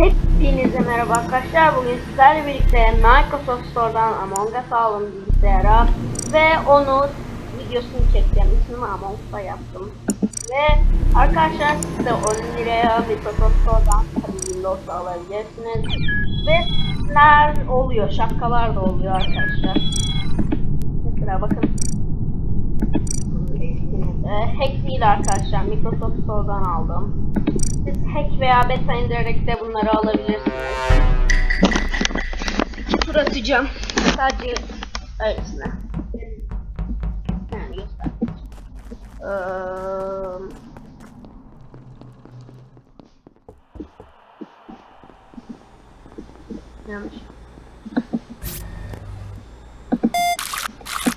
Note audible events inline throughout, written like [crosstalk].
Hepinize merhaba arkadaşlar. Bugün sizlerle birlikte Microsoft Store'dan Among Us aldım bilgisayara ve onu videosunu çekeceğim. İsmini Among Us'a yaptım. Ve arkadaşlar siz de 10 liraya Microsoft Store'dan tabii Windows'u alabilirsiniz. Ve skinler oluyor, şapkalar da oluyor arkadaşlar. Mesela bakın. Ee, hack değil arkadaşlar. Microsoft Store'dan aldım. Siz hack veya beta indirerek de bunları alabilirsiniz. İki tur atacağım. Sadece öylesine. Yani göster. Yanlış.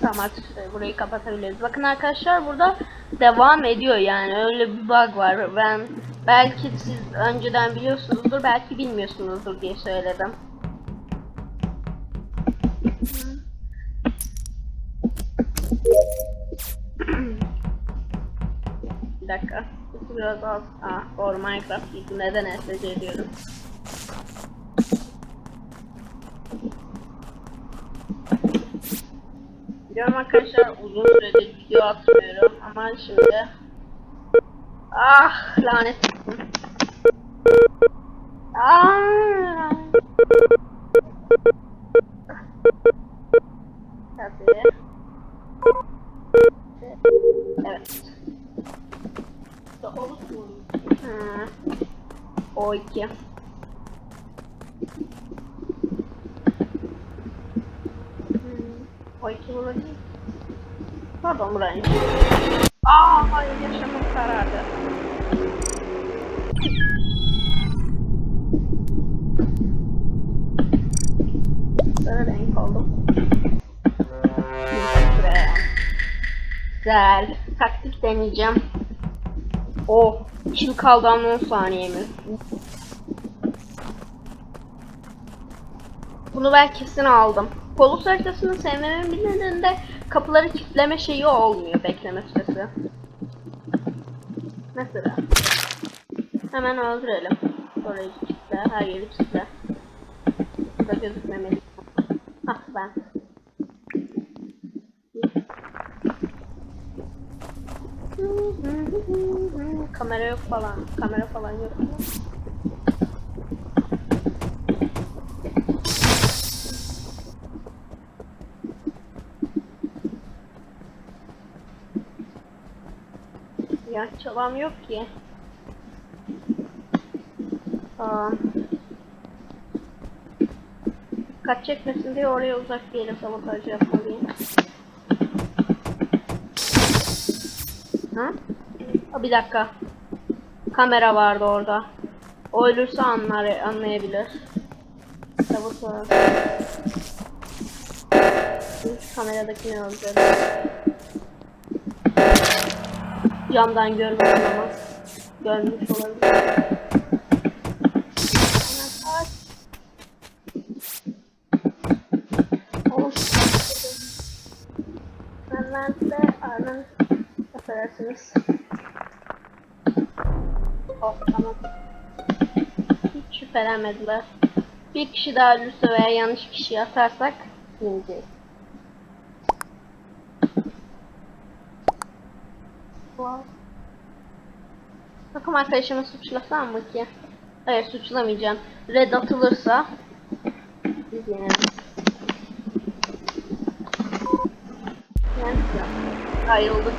Tamam artık e, burayı kapatabiliriz. Bakın arkadaşlar burada devam ediyor yani öyle bir bug var. Ben belki siz önceden biliyorsunuzdur belki bilmiyorsunuzdur diye söyledim. bir dakika. Biraz az. Aa, doğru Minecraft. Neden SC diyorum. Biliyorum arkadaşlar uzun süredir video atmıyorum ama şimdi Ah lanet. Ah. Tabii. Evet. Ha. O iki. Hmm. O iki bulabilir. Pardon burayı. Aa hayır yaşamım karardı. Sarı renk oldum. Güzel. Taktik deneyeceğim. Oh. Şimdi kaldı ama 10 saniyemiz. Bunu ben kesin aldım. Polus haritasını sevmemin bir nedeni de kapıları kilitleme şeyi olmuyor bekleme süresi. Mesela. Hemen öldürelim. Orayı kilitle, her yeri kilitle. Burada gözükmemeli. Ah ben. Kamera yok falan. Kamera falan yok. Ya çalam yok ki. Tamam. Kat çekmesin diye oraya uzak bir yere sabotaj yapmalıyım. Ha? Ha, bir dakika. Kamera vardı orada. O ölürse anlar, anlayabilir. Sabotaj. Şimdi şu kameradakini Camdan görmedim ama. Görmüş olabilir. Hemen de anın affedersiniz. Oh tamam. Hiç şüphelenmediler. Bir kişi daha ölürse veya yanlış kişiyi atarsak yeneceğiz. Takım arkadaşımı suçlasam mı ki? Hayır suçlamayacağım. Red atılırsa biz yeneriz. Ayrıldık.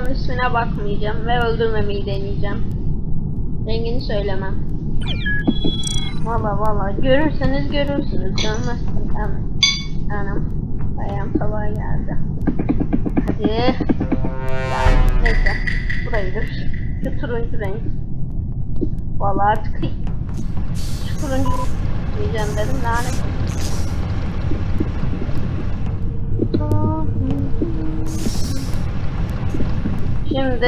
Onun ismine bakmayacağım ve öldürmemeyi deneyeceğim. Rengini söylemem. Valla valla görürseniz görürsünüz görmezseniz tamam. Anam ayağım sabah geldi. Hadi. Ya, neyse burayıdır. Şu turuncu renk. Valla artık şu turuncu etmeyeceğim dedim lanet. Şimdi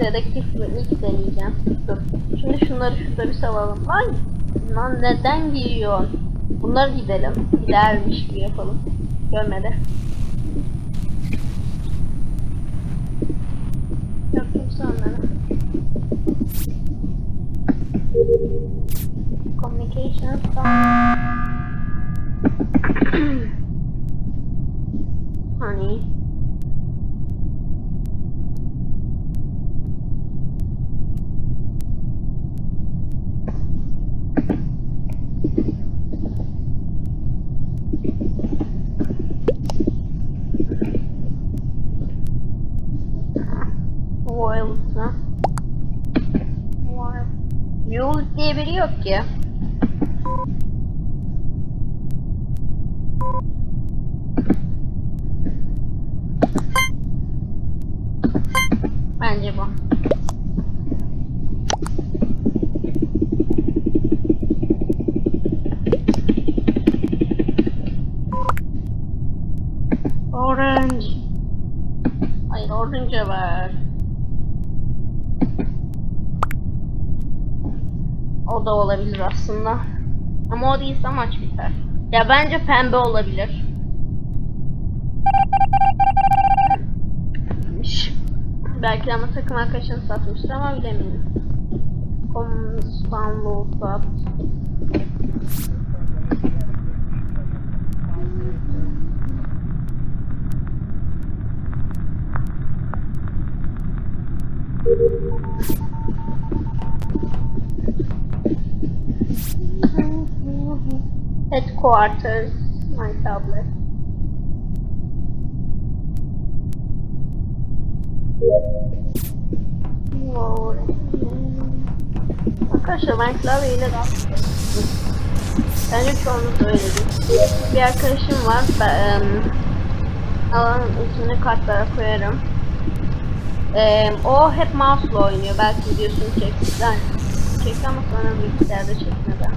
dedektiflik deneyeceğim. Dur. Şimdi şunları şurada bir salalım. Lan, lan neden giyiyorsun? Bunları gidelim. Gidermiş gibi yapalım. Görmedi. Wild diye biri yok ki. Bence bu. Orange. Hayır orange var. O da olabilir aslında. Ama o değilse maç biter. Ya bence pembe olabilir. Belki ama takım arkadaşını satmıştır ama bilemiyorum. Konstanlo sat. Headquarters, my tablet. Wow. Arkadaşlar ben klavyeyle daha Bence çoğunluk öyle değil. Bir arkadaşım var. Ben, alanın ismini kartlara koyarım. Em, o hep mouse'la oynuyor. Belki videosunu çekmişler. Çekti ama sonra bilgisayarda çekmedi.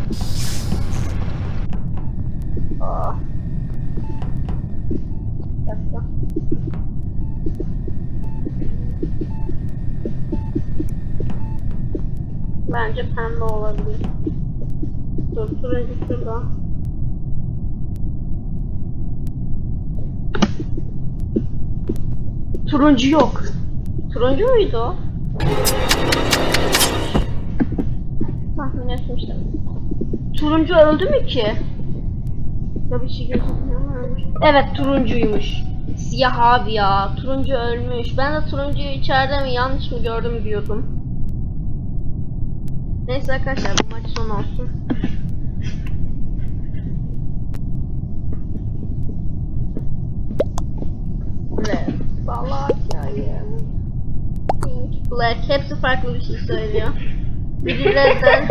Bence pembe olabilir. Dur turuncu şurada. Turuncu yok. Turuncu muydu o? Tahmin etmiştim. Turuncu öldü mü ki? Ya bir şey gözükmüyor ölmüş? Evet turuncuymuş. Siyah abi ya. Turuncu ölmüş. Ben de turuncuyu içeride mi yanlış mı gördüm diyordum. Neyse arkadaşlar bu maç son olsun. Evet. Salak ya ya. Black. Hepsi farklı bir şey söylüyor. Biri redden.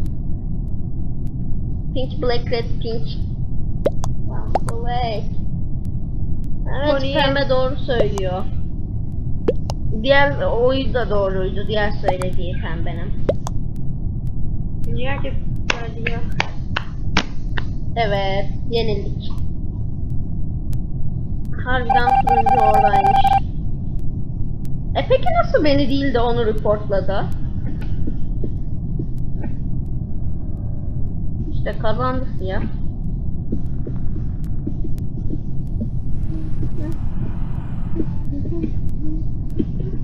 [laughs] Pink black, red, pink. Black. Evet Kore'ye- pembe doğru söylüyor. Diğer oyu da doğruydu. Diğer söylediği pembenin. Niye ya? Evet, yenildik. Harbiden turuncu oradaymış. E peki nasıl beni değil de onu reportladı? İşte kazandı siyah.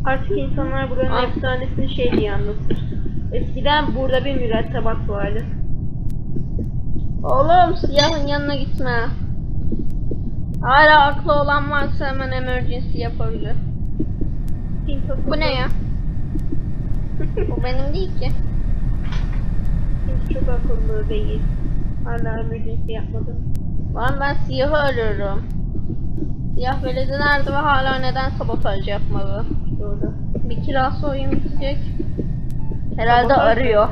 Artık insanlar buranın Ah. efsanesini şey diye anlatır. Eskiden burada bir mürettebat vardı. Oğlum siyahın yanına gitme. Hala aklı olan varsa hemen emergency yapabilir. Bu ne ya? Bu benim değil ki. Pink çok akıllı değil. Hala emergency yapmadı. Lan ben siyahı arıyorum. Siyah veledi nerede ve hala neden sabotaj yapmadı? Doğru. Bir kirası oyun bitecek. Herhalde Sabotaj arıyor.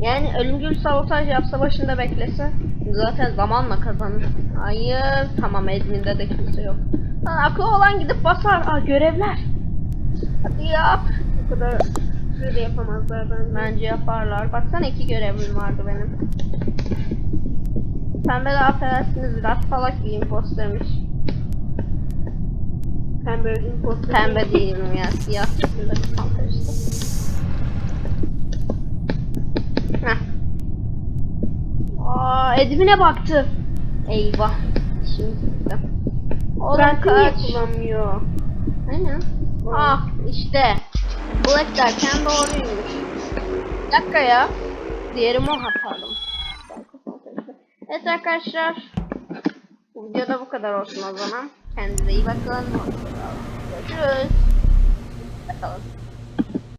Yani ölümcül sabotaj yapsa başında beklese zaten zamanla kazanır. Hayır tamam adminde de kimse yok. Lan aklı olan gidip basar. Aa görevler. Hadi yap. O kadar Hiçbiri de yapamazlar bence. Bence yaparlar. Baksana iki görevim vardı benim. Pembe de affedersiniz biraz salak bir impostermiş. Pembe postu. Pembe değilim ya siyah bir kan karıştı. Heh. Aa Edwin'e baktı. Eyvah. Şimdi niye kaç. kullanmıyor? Aynen. Ah işte. Black derken doğruymuş. Bir dakika ya. Diğeri mo atalım. Evet arkadaşlar. Bu videoda bu kadar olsun o zaman. Kendinize iyi bakın. Görüşürüz. Bakalım.